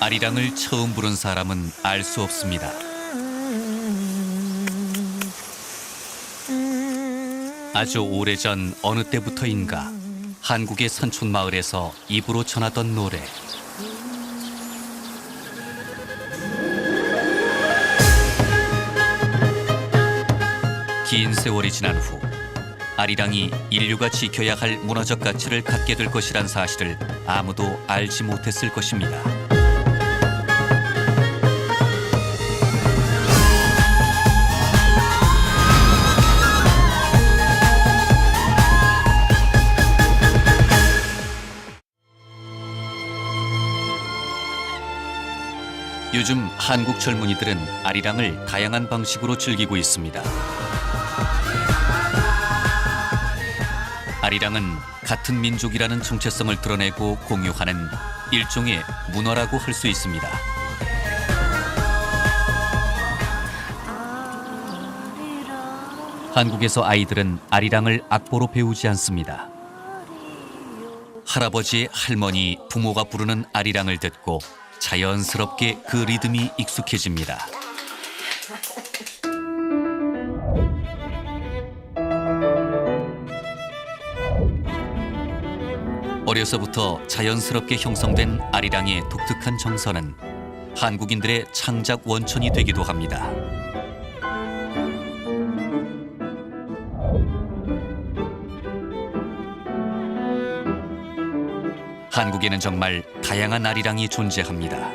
아리랑을 처음 부른 사람은 알 수 없습니다. 아주 오래전 어느 때부터인가 한국의 산촌 마을에서 입으로 전하던 노래. 긴 세월이 지난 후 아리랑이 인류가 지켜야 할 문화적 가치를 갖게 될 것이란 사실을 아무도 알지 못했을 것입니다. 요즘 한국 젊은이들은 아리랑을 다양한 방식으로 즐기고 있습니다. 아리랑은 같은 민족이라는 정체성을 드러내고 공유하는 일종의 문화라고 할 수 있습니다. 한국에서 아이들은 아리랑을 악보로 배우지 않습니다. 할아버지, 할머니, 부모가 부르는 아리랑을 듣고 자연스럽게 그 리듬이 익숙해집니다. 어려서부터 자연스럽게 형성된 아리랑의 독특한 정서는 한국인들의 창작 원천이 되기도 합니다. 한국에는 정말 다양한 아리랑이 존재합니다.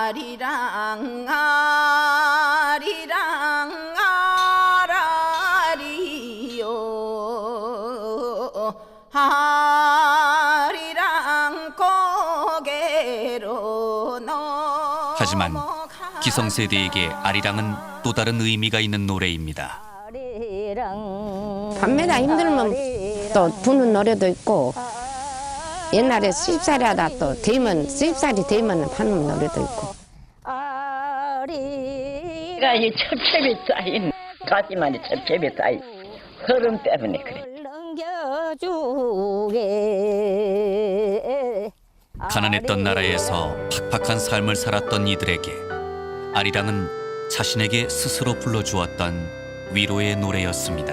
아리랑 아 하지만 기성세대에게 아리랑은 또 다른 의미가 있는 노래입니다. 밤마다 힘들면 또 부는 노래도 있고 옛날에 수입살이 하다 또 되면 수입살이 되면 하는 노래도 있고 내가 이 첩첩이 쌓인 가지만이 첩첩이 쌓인 흐름 때문에 그래. 가난했던 나라에서 팍팍한 삶을 살았던 이들에게 아리랑은 자신에게 스스로 불러주었던 위로의 노래였습니다.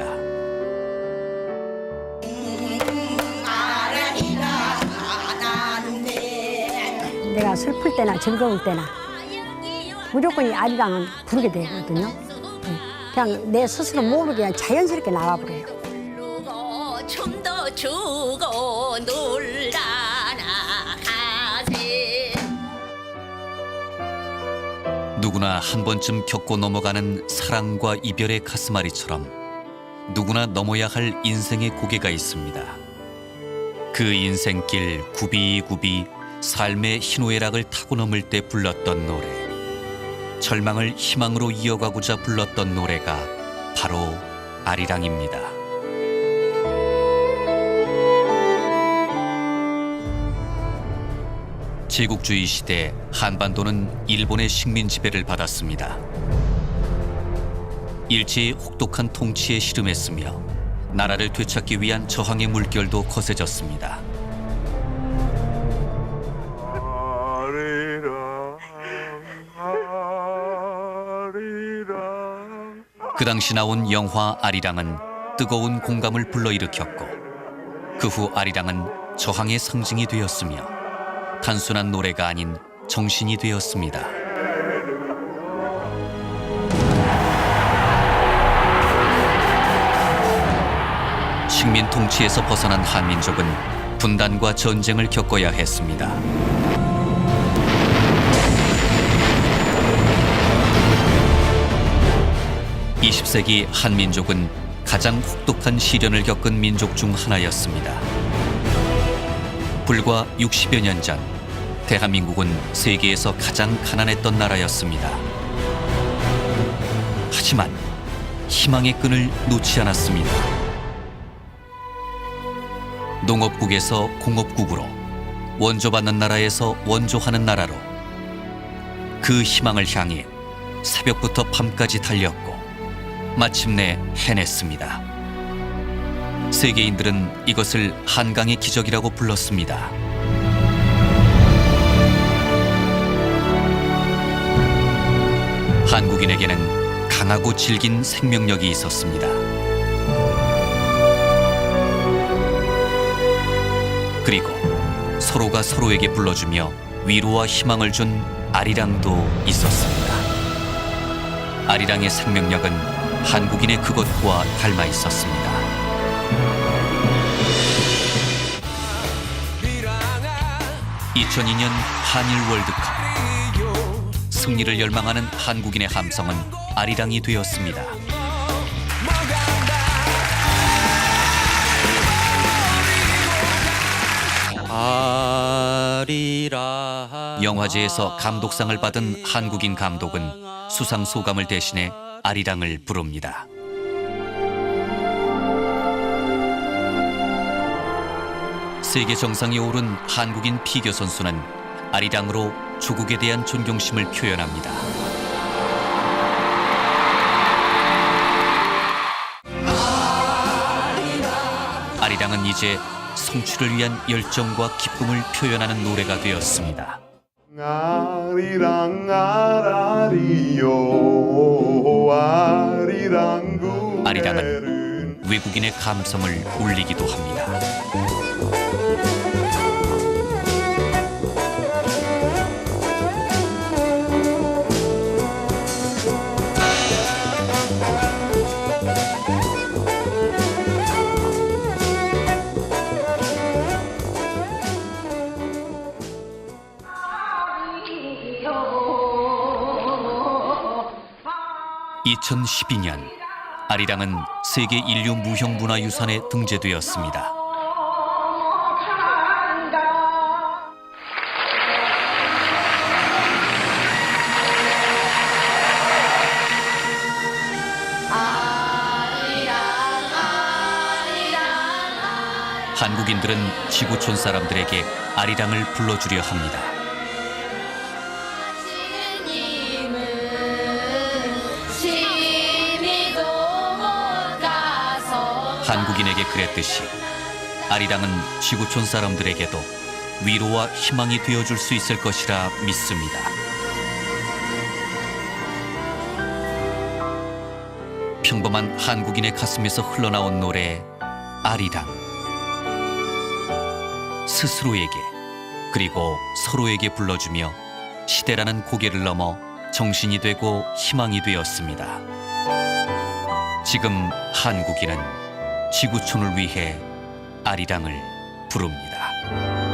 내가 슬플 때나 즐거울 때나 무조건 이 아리랑은 부르게 되거든요. 네. 그냥 내 스스로 모르게 그냥 자연스럽게 나와버려요. 누구나 한 번쯤 겪고 넘어가는 사랑과 이별의 가슴앓이처럼 누구나 넘어야 할 인생의 고개가 있습니다. 그 인생길 굽이굽이 삶의 희노애락을 타고 넘을 때 불렀던 노래. 절망을 희망으로 이어가고자 불렀던 노래가 바로 아리랑입니다. 제국주의 시대 한반도는 일본의 식민 지배를 받았습니다. 일제의 혹독한 통치에 씨름했으며 나라를 되찾기 위한 저항의 물결도 거세졌습니다. 그 당시 나온 영화 아리랑은 뜨거운 공감을 불러일으켰고 그 후 아리랑은 저항의 상징이 되었으며 단순한 노래가 아닌 정신이 되었습니다. 식민 통치에서 벗어난 한민족은 분단과 전쟁을 겪어야 했습니다. 20세기 한민족은 가장 혹독한 시련을 겪은 민족 중 하나였습니다. 불과 60여 년 전, 대한민국은 세계에서 가장 가난했던 나라였습니다. 하지만 희망의 끈을 놓지 않았습니다. 농업국에서 공업국으로, 원조받는 나라에서 원조하는 나라로 그 희망을 향해 새벽부터 밤까지 달렸고 마침내 해냈습니다. 세계인들은 이것을 한강의 기적이라고 불렀습니다. 한국인에게는 강하고 질긴 생명력이 있었습니다. 그리고 서로가 서로에게 불러주며 위로와 희망을 준 아리랑도 있었습니다. 아리랑의 생명력은 한국인의 그것과 닮아 있었습니다. (2002년) 한일 월드컵 승리를 열망하는 한국인의 함성은 아리랑이 되었습니다. 영화제에서 감독상을 받은 한국인 감독은 수상 소감을 대신해 아리랑을 부릅니다. 세계 정상에 오른 한국인 피겨 선수는 아리랑으로 조국에 대한 존경심을 표현합니다. 아리랑은 이제 성취를 위한 열정과 기쁨을 표현하는 노래가 되었습니다. 아리랑 아라리요 아리랑 아리랑은 외국인의 감성을 울리기도 합니다. (2012년) 아리랑은 세계 인류 무형 문화유산에 등재되었습니다. 한국인들은 지구촌 사람들에게 아리랑을 불러주려 합니다. 한국인에게 그랬듯이 아리랑은 지구촌 사람들에게도 위로와 희망이 되어줄 수 있을 것이라 믿습니다. 평범한 한국인의 가슴에서 흘러나온 노래 아리랑 스스로에게 그리고 서로에게 불러주며 시대라는 고개를 넘어 정신이 되고 희망이 되었습니다. 지금 한국인은 지구촌을 위해 아리랑을 부릅니다.